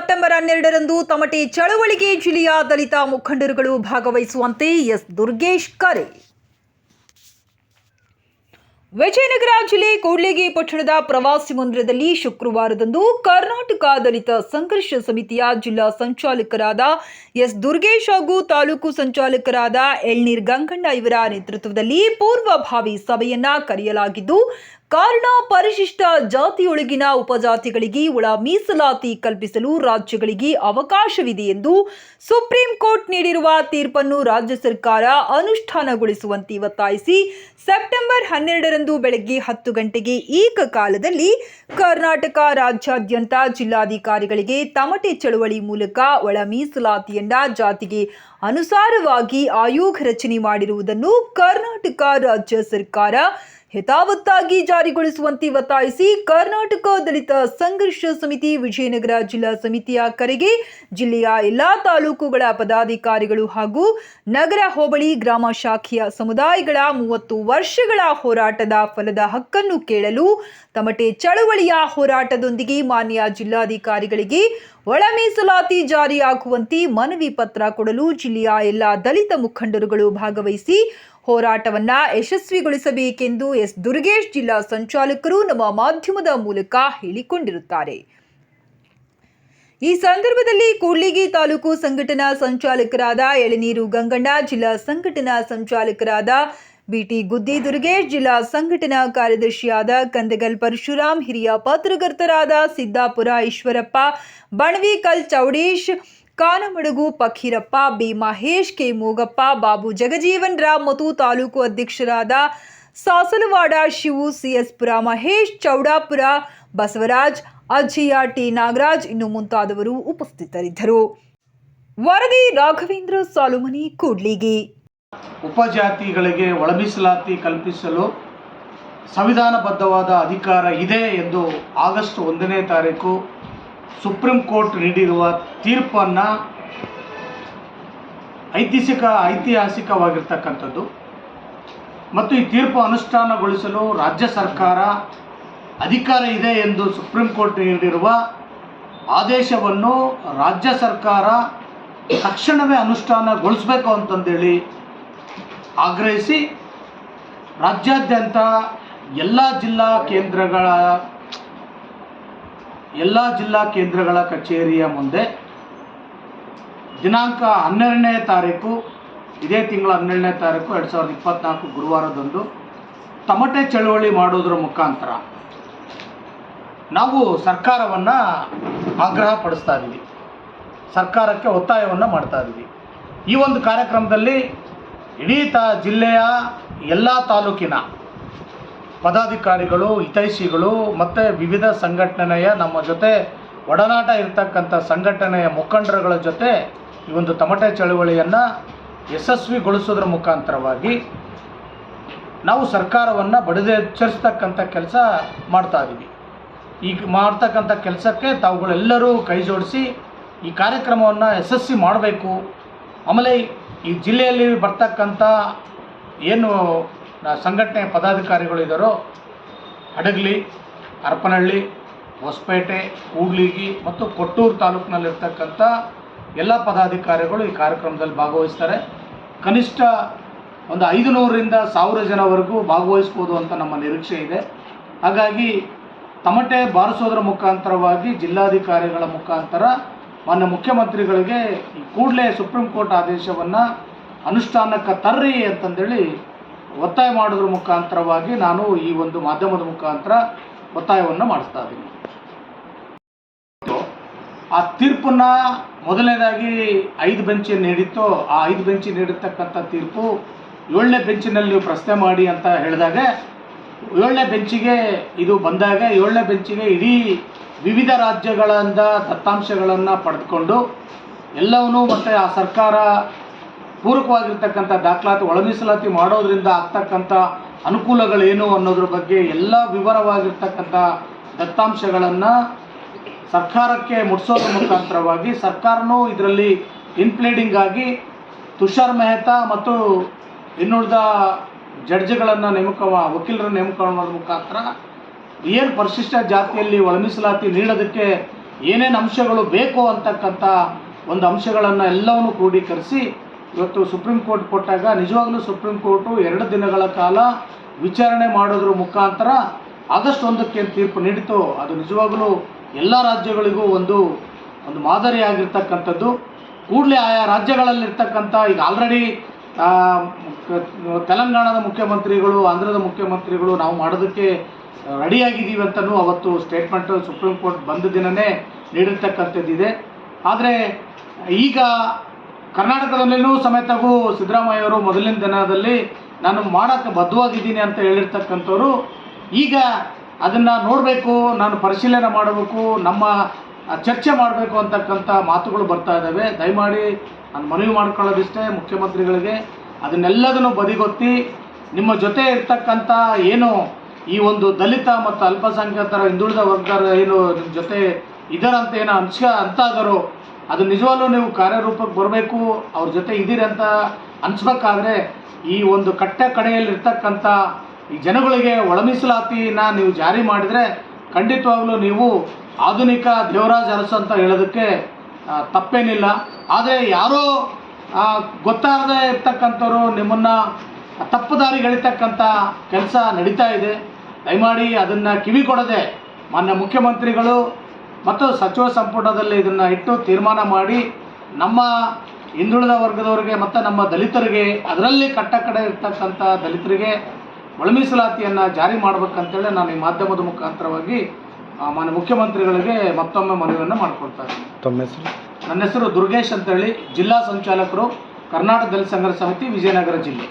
September ಹನ್ನೆರಡರಂದು ತಮಟೆ ಚಳವಳಿಗೆ ಜಿಲ್ಲೆಯ ದಲಿತ ಮುಖಂಡರುಗಳು ಭಾಗವಹಿಸುವಂತೆ ಎಸ್. ದುರ್ಗೇಶ್ ಕರೆ. ವಿಜಯನಗರ ಜಿಲ್ಲೆ ಕೂಡ್ಲಿಗಿ ಪಟ್ಟಣದ ಪ್ರವಾಸಿ ಮಂದಿರದಲ್ಲಿ ಶುಕ್ರವಾರದಂದು ಕರ್ನಾಟಕ ದಲಿತ ಸಂಘರ್ಷ ಸಮಿತಿಯ ಜಿಲ್ಲಾ ಸಂಚಾಲಕರಾದ ಎಸ್. ದುರ್ಗೇಶ್ ಹಾಗೂ ತಾಲೂಕು ಸಂಚಾಲಕರಾದ ಎಳ್ನೀರ್ ಗಂಗಣ್ಣ ಇವರ ನೇತೃತ್ವದಲ್ಲಿ ಪೂರ್ವಭಾವಿ ಸಭೆಯನ್ನ ಕರೆಯಲಾಗಿದ್ದು ಕಾರಣ ಪರಿಶಿಷ್ಟ ಜಾತಿಯೊಳಗಿನ ಉಪಜಾತಿಗಳಿಗೆ ಒಳ ಮೀಸಲಾತಿ ಕಲ್ಪಿಸಲು ರಾಜ್ಯಗಳಿಗೆ ಅವಕಾಶವಿದೆ ಎಂದು ಸುಪ್ರೀಂ ಕೋರ್ಟ್ ನೀಡಿರುವ ತೀರ್ಪನ್ನು ರಾಜ್ಯ ಸರ್ಕಾರ ಅನುಷ್ಠಾನಗೊಳಿಸುವಂತೆ ಒತ್ತಾಯಿಸಿ ಸೆಪ್ಟೆಂಬರ್ ಹನ್ನೆರಡರಂದು ಬೆಳಗ್ಗೆ ಹತ್ತು ಗಂಟೆಗೆ ಏಕಕಾಲದಲ್ಲಿ ಕರ್ನಾಟಕ ರಾಜ್ಯಾದ್ಯಂತ ಜಿಲ್ಲಾಧಿಕಾರಿಗಳಿಗೆ ತಮಟೆ ಚಳುವಳಿ ಮೂಲಕ ಒಳ ಮೀಸಲಾತಿಯನ್ನ ಜಾತಿಗೆ ಅನುಸಾರವಾಗಿ ಆಯೋಗ ರಚನೆ ಮಾಡಿರುವುದನ್ನು ಕರ್ನಾಟಕ ರಾಜ್ಯ ಸರ್ಕಾರ ಯಥಾವತ್ತಾಗಿ ಜಾರಿಗೊಳಿಸುವಂತೆ ಒತ್ತಾಯಿಸಿ ಕರ್ನಾಟಕ ದಲಿತ ಸಂಘರ್ಷ ಸಮಿತಿ, ವಿಜಯನಗರ ಜಿಲ್ಲಾ ಸಮಿತಿಯ ಕರೆಗೆ ಜಿಲ್ಲೆಯ ಎಲ್ಲಾ ತಾಲೂಕುಗಳ ಪದಾಧಿಕಾರಿಗಳು ಹಾಗೂ ನಗರ ಹೋಬಳಿ ಗ್ರಾಮ ಶಾಖೆಯ ಸಮುದಾಯಗಳ ಮೂವತ್ತು ವರ್ಷಗಳ ಹೋರಾಟದ ಫಲದ ಹಕ್ಕನ್ನು ಕೇಳಲು ತಮಟೆ ಚಳವಳಿಯ ಹೋರಾಟದೊಂದಿಗೆ ಮಾನ್ಯ ಜಿಲ್ಲಾಧಿಕಾರಿಗಳಿಗೆ ಒಳ ಮೀಸಲಾತಿ ಜಾರಿಯಾಗುವಂತೆ ಮನವಿ ಪತ್ರ ಕೊಡಲು ಜಿಲ್ಲೆಯ ಎಲ್ಲ ದಲಿತ ಮುಖಂಡರುಗಳು ಭಾಗವಹಿಸಿ ಹೋರಾಟವನ್ನ ಯಶಸ್ವಿಗೊಳಿಸಬೇಕೆಂದು ಎಸ್ ದುರ್ಗೇಶ್ ಜಿಲ್ಲಾ ಸಂಚಾಲಕರು ನಮ್ಮ ಮಾಧ್ಯಮದ ಮೂಲಕ ಹೇಳಿಕೊಂಡಿರುತ್ತಾರೆ. ಈ ಸಂದರ್ಭದಲ್ಲಿ ಕೂಡ್ಲಿಗಿ ತಾಲೂಕು ಸಂಘಟನಾ ಸಂಚಾಲಕರಾದ ಎಳನೀರು ಗಂಗಣ್ಣ, ಜಿಲ್ಲಾ ಸಂಘಟನಾ ಸಂಚಾಲಕರಾದ ಬಿಟಿ ಗುದ್ದಿ ದುರ್ಗೇಶ್ ಜಿಲ್ಲಾ ಸಂಘಟನಾ ಕಾರ್ಯದರ್ಶಿಯಾದ ಕಂದಗಲ್ ಪರಶುರಾಮ್ ಹಿರಿಯ ಪತ್ರಕರ್ತರಾದ ಸಿದ್ದಾಪುರ ಈಶ್ವರಪ್ಪ ಬಣವಿಕಲ್ ಚೌಡೇಶ್, ಕಾನಮಡುಗು ಪಖಿರಪ್ಪ, ಬಿ ಮಹೇಶ್, ಕೆ ಮೂಗಪ್ಪ, ಬಾಬು ಜಗಜೀವನ್ ರಾವ್ ಮತ್ತು ತಾಲೂಕು ಅಧ್ಯಕ್ಷರಾದ ಸಾಸಲವಾಡ, ಶಿವು ಸಿಎಸ್ಪುರ ಮಹೇಶ್, ಚೌಡಾಪುರ ಬಸವರಾಜ್, ಅಜ್ಜಿಯ ಟಿ ನಾಗರಾಜ್ ಇನ್ನು ಮುಂತಾದವರು ಉಪಸ್ಥಿತರಿದ್ದರು. ವರದಿ ರಾಘವೇಂದ್ರ ಸಾಲುಮನಿ, ಕೂಡ್ಲಿಗಿ. ಉಪಜಾತಿಗಳಿಗೆ ಒಳಮೀಸಲಾತಿ ಕಲ್ಪಿಸಲು ಸಂವಿಧಾನಬದ್ಧವಾದ ಅಧಿಕಾರ ಇದೆ ಎಂದು ಆಗಸ್ಟ್ ಒಂದನೇ ತಾರೀಕು ಸುಪ್ರೀಂ ಕೋರ್ಟ್ ನೀಡಿರುವ ತೀರ್ಪನ್ನು ಐತಿಹಾಸಿಕ ಐತಿಹಾಸಿಕವಾಗಿರ್ತಕ್ಕಂಥದ್ದು. ಮತ್ತು ಈ ತೀರ್ಪು ಅನುಷ್ಠಾನಗೊಳಿಸಲು ರಾಜ್ಯ ಸರ್ಕಾರ ಅಧಿಕಾರ ಇದೆ ಎಂದು ಸುಪ್ರೀಂ ಕೋರ್ಟ್ ನೀಡಿರುವ ಆದೇಶವನ್ನು ರಾಜ್ಯ ಸರ್ಕಾರ ತಕ್ಷಣವೇ ಅನುಷ್ಠಾನಗೊಳಿಸಬೇಕು ಅಂತಂದೇಳಿ ಆಗ್ರಹಿಸಿ ರಾಜ್ಯಾದ್ಯಂತ ಎಲ್ಲ ಜಿಲ್ಲಾ ಕೇಂದ್ರಗಳ ಎಲ್ಲ ಜಿಲ್ಲಾ ಕೇಂದ್ರಗಳ ಕಚೇರಿಯ ಮುಂದೆ ದಿನಾಂಕ ಹನ್ನೆರಡನೇ ತಾರೀಕು, ಇದೇ ತಿಂಗಳ ಹನ್ನೆರಡನೇ ತಾರೀಕು ಎರಡು ಸಾವಿರದ ಇಪ್ಪತ್ತ್ನಾಲ್ಕು ಗುರುವಾರದಂದು ತಮಟೆ ಚಳುವಳಿ ಮಾಡೋದ್ರ ಮುಖಾಂತರ ನಾವು ಸರ್ಕಾರವನ್ನು ಆಗ್ರಹ ಪಡಿಸ್ತಾ ಇದ್ದೀವಿ ಸರ್ಕಾರಕ್ಕೆ ಒತ್ತಾಯವನ್ನು ಮಾಡ್ತಾ ಇದ್ದೀವಿ ಈ ಒಂದು ಕಾರ್ಯಕ್ರಮದಲ್ಲಿ ಇಡೀ ತಾ ಜಿಲ್ಲೆಯ ಎಲ್ಲ ತಾಲೂಕಿನ ಪದಾಧಿಕಾರಿಗಳು, ಹಿತೈಷಿಗಳು ಮತ್ತು ವಿವಿಧ ಸಂಘಟನೆಯ ನಮ್ಮ ಜೊತೆ ಒಡನಾಟ ಇರತಕ್ಕಂಥ ಸಂಘಟನೆಯ ಮುಖಂಡರುಗಳ ಜೊತೆ ಈ ಒಂದು ತಮಟೆ ಚಳುವಳಿಯನ್ನು ಯಶಸ್ವಿಗೊಳಿಸೋದ್ರ ಮುಖಾಂತರವಾಗಿ ನಾವು ಸರ್ಕಾರವನ್ನು ಬಡಿದೆಚ್ಚರಿಸ್ತಕ್ಕಂಥ ಕೆಲಸ ಮಾಡ್ತಾ ಇದ್ದೀವಿ ಈಗ ಮಾಡ್ತಕ್ಕಂಥ ಕೆಲಸಕ್ಕೆ ತಾವುಗಳೆಲ್ಲರೂ ಕೈ ಜೋಡಿಸಿ ಈ ಕಾರ್ಯಕ್ರಮವನ್ನು ಯಶಸ್ವಿ ಮಾಡಬೇಕು. ಆಮೇಲೆ ಈ ಜಿಲ್ಲೆಯಲ್ಲಿ ಬರ್ತಕ್ಕಂಥ ಏನು ಸಂಘಟನೆ ಪದಾಧಿಕಾರಿಗಳು ಇದ್ದಾರೋ ಹಡಗಲಿ ಹರಪನಹಳ್ಳಿ ಹೊಸಪೇಟೆ, ಕೂಡ್ಲಿಗಿ ಮತ್ತು ಕೊಟ್ಟೂರು ತಾಲೂಕಿನಲ್ಲಿರ್ತಕ್ಕಂಥ ಎಲ್ಲ ಪದಾಧಿಕಾರಿಗಳು ಈ ಕಾರ್ಯಕ್ರಮದಲ್ಲಿ ಭಾಗವಹಿಸ್ತಾರೆ. ಕನಿಷ್ಠ ಒಂದು ಐದು ನೂರರಿಂದ ಸಾವಿರ ಜನವರೆಗೂ ಭಾಗವಹಿಸ್ಬೋದು ಅಂತ ನಮ್ಮ ನಿರೀಕ್ಷೆ ಇದೆ. ಹಾಗಾಗಿ ತಮಟೆ ಬಾರಿಸೋದ್ರ ಮುಖಾಂತರವಾಗಿ ಜಿಲ್ಲಾಧಿಕಾರಿಗಳ ಮುಖಾಂತರ ಮಾನ್ಯ ಮುಖ್ಯಮಂತ್ರಿಗಳಿಗೆ ಕೂಡಲೇ ಸುಪ್ರೀಂ ಕೋರ್ಟ್ ಆದೇಶವನ್ನು ಅನುಷ್ಠಾನಕ್ಕೆ ತರ್ರಿ ಅಂತಂದೇಳಿ ಒತ್ತಾಯ ಮಾಡೋದ್ರ ಮುಖಾಂತರವಾಗಿ ನಾನು ಈ ಒಂದು ಮಾಧ್ಯಮದ ಮುಖಾಂತರ ಒತ್ತಾಯವನ್ನು ಮಾಡಿಸ್ತಾ ಇದ್ದೀನಿ. ಆ ತೀರ್ಪನ್ನು ಮೊದಲನೇದಾಗಿ ಐದು ಬೆಂಚ್ ನೀಡಿತ್ತು. ಆ ಐದು ಬೆಂಚ್ ನೀಡಿರ್ತಕ್ಕಂಥ ತೀರ್ಪು ಏಳನೇ ಬೆಂಚಿನಲ್ಲಿ ನೀವು ಪ್ರಶ್ನೆ ಮಾಡಿ ಅಂತ ಹೇಳಿದಾಗ, ಏಳನೇ ಬೆಂಚಿಗೆ ಇದು ಬಂದಾಗ ಏಳನೇ ಬೆಂಚಿಗೆ ಇಡೀ ವಿವಿಧ ರಾಜ್ಯಗಳಿಂದ ದತ್ತಾಂಶಗಳನ್ನು ಪಡೆದುಕೊಂಡು ಎಲ್ಲವನ್ನೂ ಮತ್ತು ಆ ಸರ್ಕಾರ ಪೂರಕವಾಗಿರ್ತಕ್ಕಂಥ ದಾಖಲಾತಿ ಒಳ ಮೀಸಲಾತಿ ಮಾಡೋದ್ರಿಂದ ಆಗ್ತಕ್ಕಂಥ ಅನುಕೂಲಗಳೇನು ಅನ್ನೋದ್ರ ಬಗ್ಗೆ ಎಲ್ಲ ವಿವರವಾಗಿರ್ತಕ್ಕಂಥ ದತ್ತಾಂಶಗಳನ್ನು ಸರ್ಕಾರಕ್ಕೆ ಮುಟ್ಸೋದ್ರ ಮುಖಾಂತರವಾಗಿ ಸರ್ಕಾರನೂ ಇದರಲ್ಲಿ ಇನ್ಪ್ಲೇಡಿಂಗ್ ಆಗಿ ತುಷಾರ್ ಮೆಹ್ತಾ ಮತ್ತು ಇನ್ನುಳಿದ ಜಡ್ಜ್ಗಳನ್ನು ನೇಮಕ ವಕೀಲರ ನೇಮಕ ಮಾಡೋದ್ರ ಮುಖಾಂತರ ಏನು ಪರಿಶಿಷ್ಟ ಜಾತಿಯಲ್ಲಿ ಒಳ ಮೀಸಲಾತಿ ನೀಡೋದಕ್ಕೆ ಏನೇನು ಅಂಶಗಳು ಬೇಕು ಅಂತಕ್ಕಂಥ ಒಂದು ಅಂಶಗಳನ್ನು ಎಲ್ಲವನ್ನು ಕ್ರೋಢೀಕರಿಸಿ ಇವತ್ತು ಸುಪ್ರೀಂ ಕೋರ್ಟ್ ಕೊಟ್ಟಾಗ ನಿಜವಾಗ್ಲೂ ಸುಪ್ರೀಂ ಕೋರ್ಟು ಎರಡು ದಿನಗಳ ಕಾಲ ವಿಚಾರಣೆ ಮಾಡೋದ್ರ ಮುಖಾಂತರ ಆಗಸ್ಟ್ ಒಂದಕ್ಕೆ ತೀರ್ಪು ನೀಡಿತು ಅದು ನಿಜವಾಗಲೂ ಎಲ್ಲ ರಾಜ್ಯಗಳಿಗೂ ಒಂದು ಒಂದು ಮಾದರಿಯಾಗಿರ್ತಕ್ಕಂಥದ್ದು. ಕೂಡಲೇ ಆಯಾ ರಾಜ್ಯಗಳಲ್ಲಿರ್ತಕ್ಕಂಥ ಈಗ ಆಲ್ರೆಡಿ ತೆಲಂಗಾಣದ ಮುಖ್ಯಮಂತ್ರಿಗಳು, ಆಂಧ್ರದ ಮುಖ್ಯಮಂತ್ರಿಗಳು ನಾವು ಮಾಡೋದಕ್ಕೆ ರೆಡಿಯಾಗಿದ್ದೀವಿ ಅಂತಲೂ ಅವತ್ತು ಸ್ಟೇಟ್ಮೆಂಟ್ ಸುಪ್ರೀಂ ಕೋರ್ಟ್ ಬಂದ ದಿನವೇ ನೀಡಿರ್ತಕ್ಕಂಥದ್ದಿದೆ. ಆದರೆ ಈಗ ಕರ್ನಾಟಕದಲ್ಲಿಯೂ ಸಮೇತಗೂ ಸಿದ್ದರಾಮಯ್ಯವರು ಮೊದಲಿನ ದಿನದಲ್ಲಿ ನಾನು ಮಾಡೋಕ್ಕೆ ಬದ್ಧವಾಗಿದ್ದೀನಿ ಅಂತ ಹೇಳಿರ್ತಕ್ಕಂಥವ್ರು, ಈಗ ಅದನ್ನು ನೋಡಬೇಕು, ನಾನು ಪರಿಶೀಲನೆ ಮಾಡಬೇಕು, ನಮ್ಮ ಚರ್ಚೆ ಮಾಡಬೇಕು ಅಂತಕ್ಕಂಥ ಮಾತುಗಳು ಬರ್ತಾ ಇದ್ದಾವೆ. ದಯಮಾಡಿ ನಾನು ಮನವಿ ಮಾಡ್ಕೊಳ್ಳೋದಿಷ್ಟೇ ಮುಖ್ಯಮಂತ್ರಿಗಳಿಗೆ. ಅದನ್ನೆಲ್ಲದನ್ನು ಬದಿಗೊತ್ತಿ ನಿಮ್ಮ ಜೊತೆ ಇರ್ತಕ್ಕಂಥ ಏನು ಈ ಒಂದು ದಲಿತ ಮತ್ತು ಅಲ್ಪಸಂಖ್ಯಾತರ ಹಿಂದುಳಿದ ವರ್ಗದ ಏನು ನಿಮ್ಮ ಜೊತೆ ಇದರಂತ ಏನೋ ಅಂಶ ಅಂತ ಇದ್ದಾರೋ ಅದು ನಿಜವಾಗ್ಲೂ ನೀವು ಕಾರ್ಯರೂಪಕ್ಕೆ ಬರಬೇಕು, ಅವ್ರ ಜೊತೆ ಇದ್ದೀರಿ ಅಂತ ಅನ್ಸ್ಬೇಕಾದ್ರೆ ಈ ಒಂದು ಕಟ್ಟೆ ಕಡೆಯಲ್ಲಿರ್ತಕ್ಕಂಥ ಈ ಜನಗಳಿಗೆ ಒಳ ಮೀಸಲಾತಿನ ನೀವು ಜಾರಿ ಮಾಡಿದರೆ ಖಂಡಿತವಾಗ್ಲೂ ನೀವು ಆಧುನಿಕ ದೇವರಾಜ್ ಅರಸು ಅಂತ ಹೇಳೋದಕ್ಕೆ ತಪ್ಪೇನಿಲ್ಲ. ಆದರೆ ಯಾರೋ ಗೊತ್ತಾಗದೇ ಇರ್ತಕ್ಕಂಥವ್ರು ನಿಮ್ಮನ್ನು ತಪ್ಪು ದಾರಿಗೆ ಎಳಿತಕ್ಕಂಥ ಕೆಲಸ ನಡೀತಾ ಇದೆ. ದಯಮಾಡಿ ಅದನ್ನು ಕಿವಿ ಕೊಡದೆ ಮಾನ್ಯ ಮುಖ್ಯಮಂತ್ರಿಗಳು ಮತ್ತು ಸಚಿವ ಸಂಪುಟದಲ್ಲಿ ಇದನ್ನು ಇಟ್ಟು ತೀರ್ಮಾನ ಮಾಡಿ ನಮ್ಮ ಹಿಂದುಳಿದ ವರ್ಗದವರಿಗೆ ಮತ್ತು ನಮ್ಮ ದಲಿತರಿಗೆ ಅದರಲ್ಲಿ ಕಟ್ಟ ಕಡೆ ಇರ್ತಕ್ಕಂಥ ದಲಿತರಿಗೆ ಒಳಮೀಸಲಾತಿಯನ್ನು ಜಾರಿ ಮಾಡಬೇಕಂತೇಳಿ ನಾನು ಈ ಮಾಧ್ಯಮದ ಮುಖಾಂತರವಾಗಿ ಮಾನ್ಯ ಮುಖ್ಯಮಂತ್ರಿಗಳಿಗೆ ಮತ್ತೊಮ್ಮೆ ಮನವಿಯನ್ನು ಮಾಡ್ಕೊಳ್ತಾ ಇದ್ದೀನಿ. ತಮ್ಮ ಹೆಸರು? ನನ್ನ ಹೆಸರು ದುರ್ಗೇಶ್ ಅಂತೇಳಿ. ಜಿಲ್ಲಾ ಸಂಚಾಲಕರು ಕರ್ನಾಟಕ ದಲಿತ ಸಂಘರ್ಷ ಸಮಿತಿ ವಿಜಯನಗರ ಜಿಲ್ಲೆ.